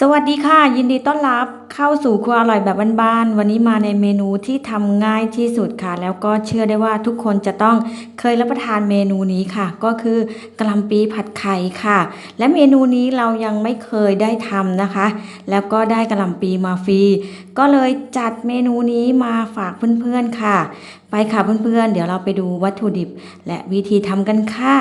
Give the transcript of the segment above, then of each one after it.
สวัสดีค่ะ ยินดีต้อนรับเข้าสู่ครัวอร่อยแบบบ้านๆวันนี้มาในเมนูที่ทำง่ายที่สุดค่ะ แล้วก็เชื่อได้ว่าทุกคนจะต้องเคยรับประทานเมนูนี้ค่ะ ก็คือกะหล่ำปีผัดไข่ค่ะ และเมนูนี้เรายังไม่เคยได้ทำนะคะ แล้วก็ได้กะหล่ำปีมาฟรีก็เลยจัดเมนูนี้มาฝากเพื่อนๆค่ะ ไปค่ะเพื่อนๆเดี๋ยวเราไปดูวัตถุดิบ และวิธีทำกันค่ะ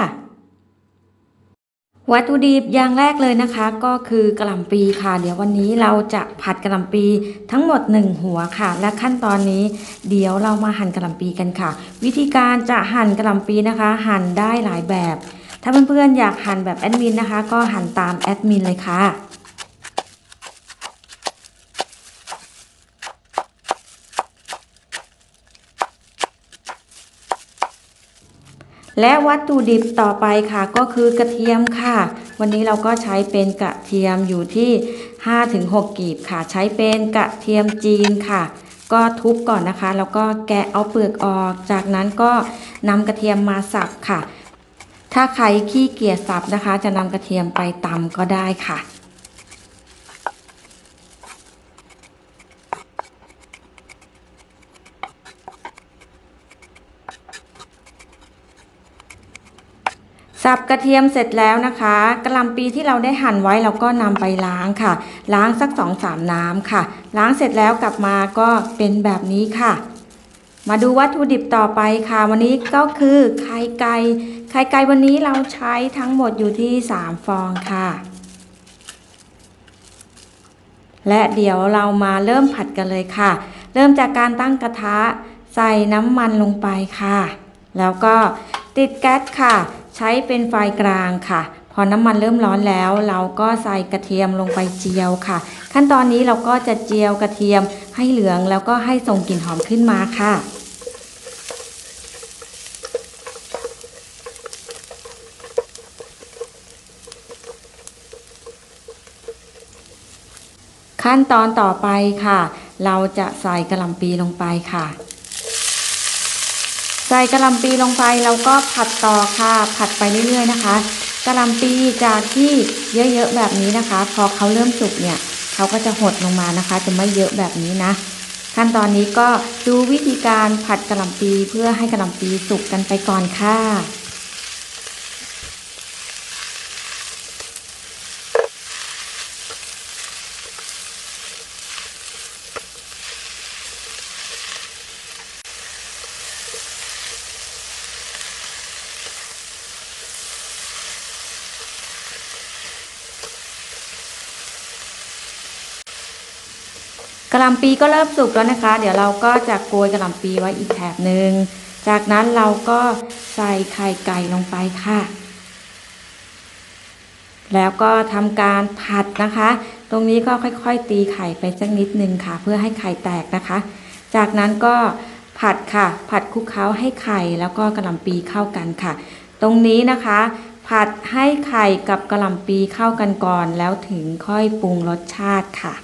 วัตถุดิบอย่างแรกเลยนะคะก็คือกระหล่ำปีค่ะ เดี๋ยววันนี้เราจะผัดกระหล่ำปีทั้งหมด 1 หัวค่ะ และขั้นตอนนี้เดี๋ยวเรามาหั่นกระหล่ำปีกันค่ะ วิธีการจะหั่นกระหล่ำปีนะคะ หั่นได้หลายแบบ ถ้าเพื่อนๆอยากหั่นแบบแอดมินนะคะ ก็หั่นตามแอดมินเลยค่ะ และวัตถุดิบต่อไปค่ะก็คือกระเทียมค่ะ วันนี้เราก็ใช้เป็นกระเทียมอยู่ที่ 5-6 กีบค่ะ ใช้เป็นกระเทียมจีนค่ะ ก็ทุบก่อนนะคะ แล้วก็แกะเอาเปลือกออก จากนั้นก็นำกระเทียมมาสับค่ะ ถ้าใครขี้เกียจสับนะคะ จะนำกระเทียมไปตำก็ได้ค่ะ สับกระเทียมเสร็จแล้วนะคะกระลำปีที่เราได้หั่นไว้เราก็นำไปล้างค่ะ ล้างสักสองสามน้ำค่ะ ล้างเสร็จแล้วกลับมาก็เป็นแบบนี้ค่ะ มาดูวัตถุดิบต่อไปค่ะ วันนี้ก็คือไข่ไก่ไข่ไก่วันนี้เราใช้ทั้งหมดอยู่ที่3ฟองค่ะ และเดี๋ยวเรามาเริ่มผัดกันเลยค่ะ เริ่มจากการตั้งกระทะใส่น้ำมันลงไปค่ะ แล้วก็ติดแก๊สค่ะ ช้เป็นไฟกลางค่ะ พอน้ำมันเริ่มร้อนแล้ว เราก็ใส่กระเทียมลงไปเจียวค่ะ ขั้นตอนนี้เราก็จะเจียวกระเทียมให้เหลืองแล้วก็ให้ส่งกลิ่นหอมขึ้นมาค่ะขั้นตอนต่อไปค่ะ เราจะใส่กระหล่ำปีลงไปค่ะ ใส่กระหล่ำปีลงไปเราก็ผัดต่อค่ะ ผัดไปเรื่อยๆนะคะกระหล่ำปีจากที่เยอะๆแบบนี้นะคะ พอเขาเริ่มสุกเนี่ยเขาก็จะหดลงมานะคะ จะไม่เยอะแบบนี้นะ ขั้นตอนนี้ก็ดูวิธีการผัดกระหล่ำปีเพื่อให้กระหล่ำปีสุกกันไปก่อนค่ะ กระหล่ำปีก็เริ่มสุกแล้วนะคะ เดี๋ยวเราก็จะโกยกระหล่ำปีไว้อีกแถบหนึ่งจากนั้นเราก็ใส่ไข่ไก่ลงไปค่ะ แล้วก็ทำการผัดนะคะ ตรงนี้ก็ค่อยๆ ตีไข่ไปสักนิดนึงค่ะ เพื่อให้ไข่แตกนะคะ จากนั้นก็ผัดค่ะ ผัดคลุกเคล้าให้ไข่แล้วก็กระหล่ำปีเข้ากันค่ะ ตรงนี้นะคะ ผัดให้ไข่กับกระหล่ำปีเข้ากันก่อน แล้วถึงค่อยปรุงรสชาติค่ะ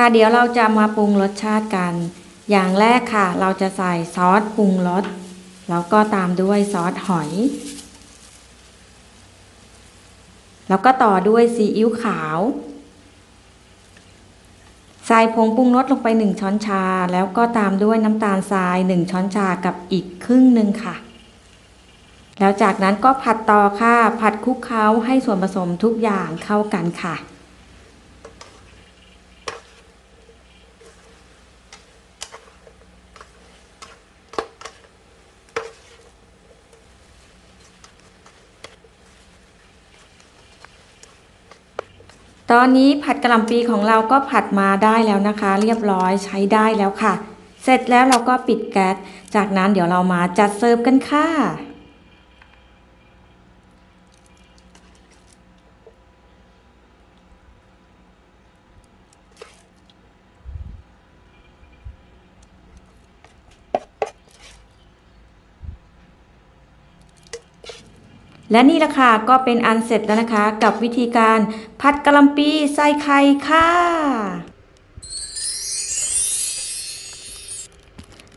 ค่ะเดี๋ยวเราจะมาปรุงรสชาติกัน อย่างแรกค่ะ เราจะใส่ซอสปรุงรสแล้วก็ตามด้วยซอสหอย แล้วก็ต่อด้วยซีอิ๊วขาว ใส่ผงปรุงรสลงไป 1 ช้อนชา แล้วก็ตามด้วยน้ำตาลทราย 1 ช้อนชากับอีกครึ่งหนึ่งค่ะ แล้วจากนั้นก็ผัดต่อค่ะ ผัดคลุกเคล้าให้ส่วนผสมทุกอย่างเข้ากันค่ะ ตอนนี้ผัดกะหล่ำปีของเราก็ผัดมาได้แล้วนะคะ เรียบร้อยใช้ได้แล้วค่ะ เสร็จแล้วเราก็ปิดแก๊สจากนั้นเดี๋ยวเรามาจัดเสิร์ฟกันค่ะ และนี่ละค่ะก็เป็นอันเสร็จแล้วนะคะ กับวิธีการผัดกะหล่ำปีใส่ไข่ค่ะ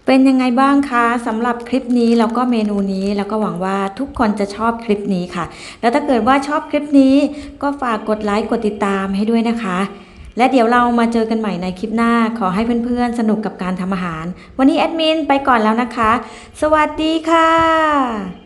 เป็นยังไงบ้างคะสำหรับคลิปนี้แล้วก็เมนูนี้แล้วก็หวังว่าทุกคนจะชอบคลิปนี้ค่ะ แล้วถ้าเกิดว่าชอบคลิปนี้ ก็ฝากกดไลค์กดติดตามให้ด้วยนะคะ และเดี๋ยวเรามาเจอกันใหม่ในคลิปหน้าขอให้เพื่อนๆสนุกกับการทำอาหาร วันนี้แอดมินไปก่อนแล้วนะคะ สวัสดีค่ะ